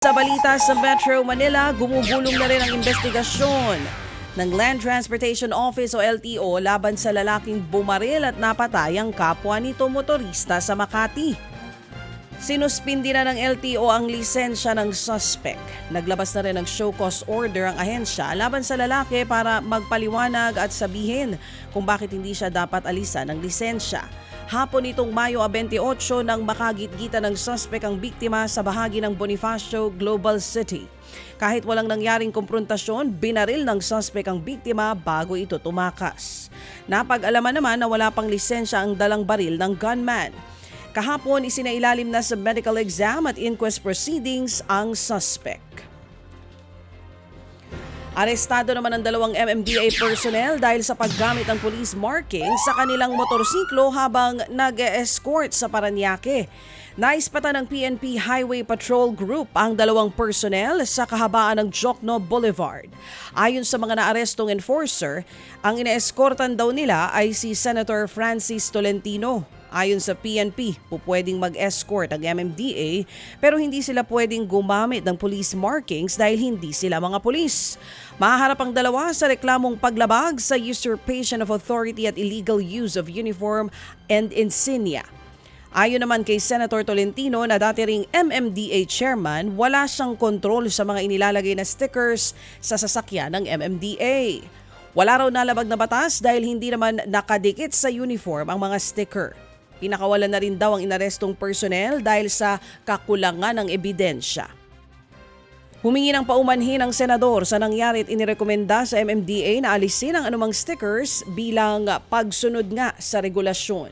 Sa balita sa Metro Manila, gumugulong na rin ang investigasyon ng Land Transportation Office o LTO laban sa lalaking bumaril at napatay ang kapwa nito motorista sa Makati. Sinuspindi na ng LTO ang lisensya ng suspect. Naglabas na rin ng show cause order ang ahensya laban sa lalaki para magpaliwanag at sabihin kung bakit hindi siya dapat alisan ng lisensya. Hapon nitong Mayo 28 nang makagitgitan ng suspect ang biktima sa bahagi ng Bonifacio Global City. Kahit walang nangyaring komprontasyon, binaril ng suspect ang biktima bago ito tumakas. Napag-alaman naman na wala pang lisensya ang dalang baril ng gunman. Kahapon, isinailalim na sa medical exam at inquest proceedings ang suspect. Arestado naman ang dalawang MMDA personnel dahil sa paggamit ng police marking sa kanilang motorsiklo habang nag-escort sa Paranaque. Naispatan ng PNP Highway Patrol Group ang dalawang personnel sa kahabaan ng Jokno Boulevard. Ayon sa mga naarestong enforcer, ang ine-escortan daw nila ay si Senator Francis Tolentino. Ayon sa PNP, pupwedeng mag-escort ang MMDA pero hindi sila pwedeng gumamit ng police markings dahil hindi sila mga pulis. Mahaharap ang dalawa sa reklamong paglabag sa usurpation of authority at illegal use of uniform and insignia. Ayon naman kay Senator Tolentino na dati ring MMDA chairman, wala siyang kontrol sa mga inilalagay na stickers sa sasakyan ng MMDA. Wala raw nalabag na batas dahil hindi naman nakadikit sa uniform ang mga sticker. Pinakawalan na rin daw ang inarestong personnel dahil sa kakulangan ng ebidensya. Humingi ng paumanhin ang senador sa nangyari at inirekomenda sa MMDA na alisin ang anumang stickers bilang pagsunod nga sa regulasyon.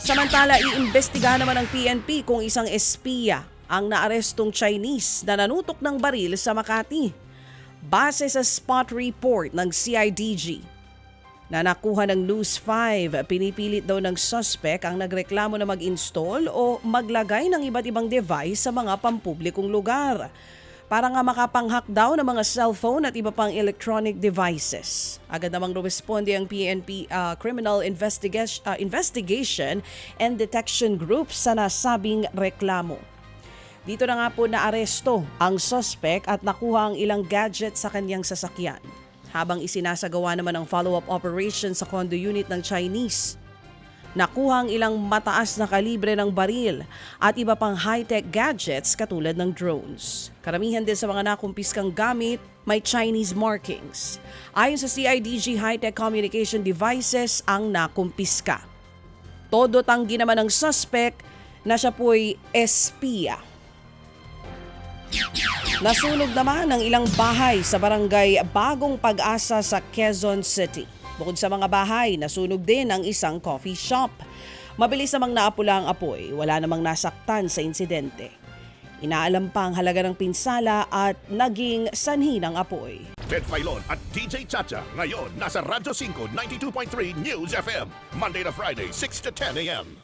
Samantala, iimbestiga naman ng PNP kung isang espiya ang naarestong Chinese na nanutok ng baril sa Makati. Base sa spot report ng CIDG, na nakuha ng News 5, pinipilit daw ng suspect ang nagreklamo na mag-install o maglagay ng iba't ibang device sa mga pampublikong lugar para nga makapanghak daw ng mga cellphone at iba pang electronic devices. Agad namang rumesponde ang PNP uh, Criminal Investigation, uh, Investigation and Detection Group sa nasabing reklamo. Dito na nga po naaresto ang suspect at nakuha ang ilang gadget sa kanyang sasakyan habang isinasagawa naman ang follow-up operation sa condo unit ng Chinese. Nakuha ang ilang mataas na kalibre ng baril at iba pang high-tech gadgets katulad ng drones. Karamihan din sa mga nakumpiskang gamit may Chinese markings. Ayon sa CIDG, high-tech communication devices ang nakumpiska. Todo tanggi naman ng suspect na siya po'y espiya. Nasunog naman ang ilang bahay sa barangay Bagong Pag-asa sa Quezon City. Bukod sa mga bahay, nasunog din ang isang coffee shop. Mabilis namang naapula ang apoy, wala namang nasaktan sa insidente. Inaalam pa ang halaga ng pinsala at naging sanhi ng apoy. Ted Filon at DJ Chacha. Ngayon, nasa Radyo 5, 92.3 News FM. Monday to Friday, 6 to 10 a.m.